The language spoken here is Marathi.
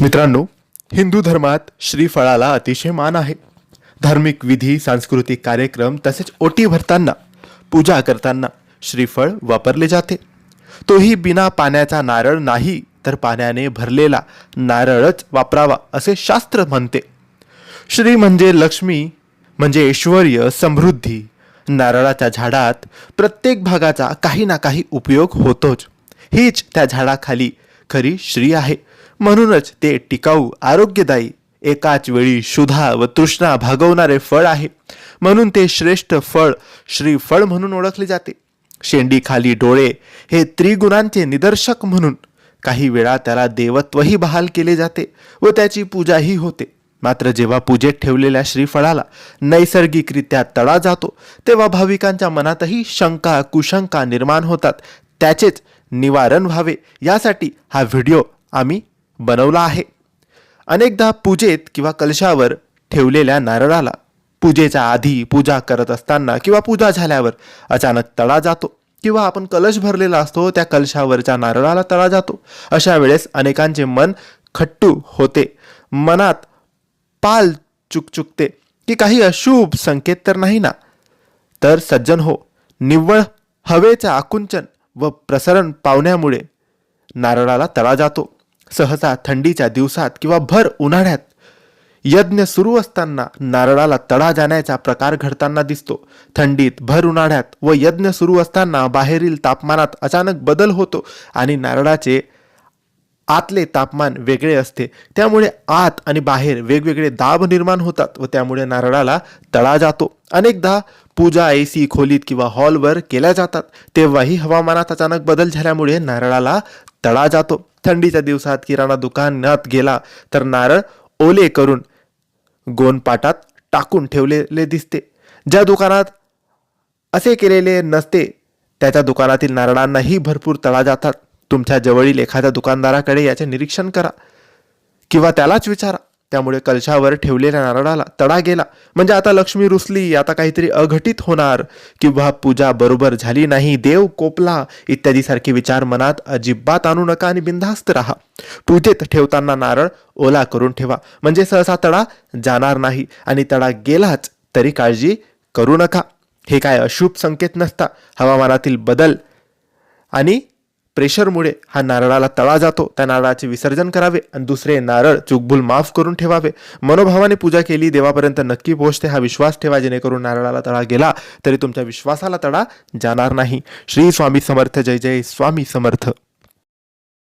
मित्रांनो हिंदू धर्मात श्रीफळाला अतिशय मान आहे. धार्मिक विधी सांस्कृतिक कार्यक्रम तसेच ओटी भरताना पूजा करताना श्रीफळ वापरले जाते. तोही बिना पाण्याचा नारळ नाही तर पाण्याने भरलेला नारळच वापरावा असे शास्त्र म्हणते. श्री म्हणजे लक्ष्मी म्हणजे ऐश्वर्य समृद्धी. नारळाच्या झाडात प्रत्येक भागाचा काही ना काही उपयोग होतोच. हीच त्या झाडाखाली खरी श्री आहे. म्हणूनच ते टिकाऊ आरोग्यदायी एकाच वेळी शुधा व तृष्णा भागवणारे फळ आहे. म्हणून ते श्रेष्ठ फळ श्रीफळ म्हणून ओळखले जाते. शेंडीखाली डोळे हे त्रिगुणांचे निदर्शक म्हणून. काही वेळा त्याला देवत्वही बहाल केले जाते व त्याची पूजाही होते. मात्र जेव्हा पूजेत ठेवलेल्या श्रीफळाला नैसर्गिकरित्या तडा जातो तेव्हा भाविकांच्या मनातही शंका कुशंका निर्माण होतात. त्याचेच निवारण व्हावे. यासाठी हा व्हिडिओ आम्ही बनवला आहे. अनेकदा पूजेत किंवा कलशावर ठेवलेल्या नारळाला पूजेच्या आधी पूजा करत असताना किंवा पूजा झाल्यावर अचानक तळा जातो किंवा आपण कलश भरलेला असतो त्या कलशावरच्या नारळाला तळा जातो. अशा वेळेस अनेकांचे मन खट्टू होते. मनात पाल चुकचुकते की काही अशुभ संकेत तर नाही ना? तर सज्जन हो निव्वळ हवेचं आकुंचन व प्रसरण पावण्यामुळे नारळाला तळा जातो. सहसा थंडीच्या दिवसात किंवा भर उन्हाळ्यात यज्ञ सुरू असताना नारळाला तडा जाण्याचा प्रकार घडताना दिसतो. थंडीत भर उन्हाळ्यात व यज्ञ सुरू असताना बाहेरील तापमानात अचानक बदल होतो आणि नारळाचे आतले तापमान वेगळे असते. त्यामुळे आत आणि बाहेर वेगवेगळे दाब निर्माण होतात व त्यामुळे नारळाला तळा जातो. अनेकदा पूजा ए सी खोलीत किंवा हॉलवर केल्या जातात. तेव्हाही हवामानात अचानक बदल झाल्यामुळे नारळाला तळा जातो. थंडीच्या दिवसात किराणा दुकानात गेला तर नारळ ओले करून गोनपाटात टाकून ठेवलेले दिसते. ज्या दुकानात असे केलेले नसते त्याच्या दुकानातील नारळांनाही भरपूर तळा जातात. तुमच्या जवळील एखाद्या दुकानदाराकडे याचे निरीक्षण करा. किंवा त्यालाच विचारा. त्यामुळे कलशावर ठेवलेल्या नारळाला तडा गेला. म्हणजे आता लक्ष्मी रुसली आता काहीतरी अघटित होणार. किंवा पूजा बरोबर झाली नाही देव कोपला इत्यादी सारखे विचार मनात अजिबात आणू नका आणि बिनधास्त राहा. पूजेत ठेवताना नारळ ओला करून ठेवा. म्हणजे सहसा तडा जाणार नाही आणि तडा गेलाच तरी काळजी करू नका. हे काय अशुभ संकेत नसता. हवामानातील बदल आणि प्रेशरमुळे हा नारळाला तळा जातो. त्या नारळाचे विसर्जन करावे आणि दुसरे नारळ चुकभूल माफ करून ठेवावे. मनोभावाने पूजा केली देवापर्यंत नक्की पोहोचते हा विश्वास ठेवा जेणेकरून नारळाला तळा गेला तरी तुमच्या विश्वासाला तडा जाणार नाही. श्री स्वामी समर्थ जय जय स्वामी समर्थ.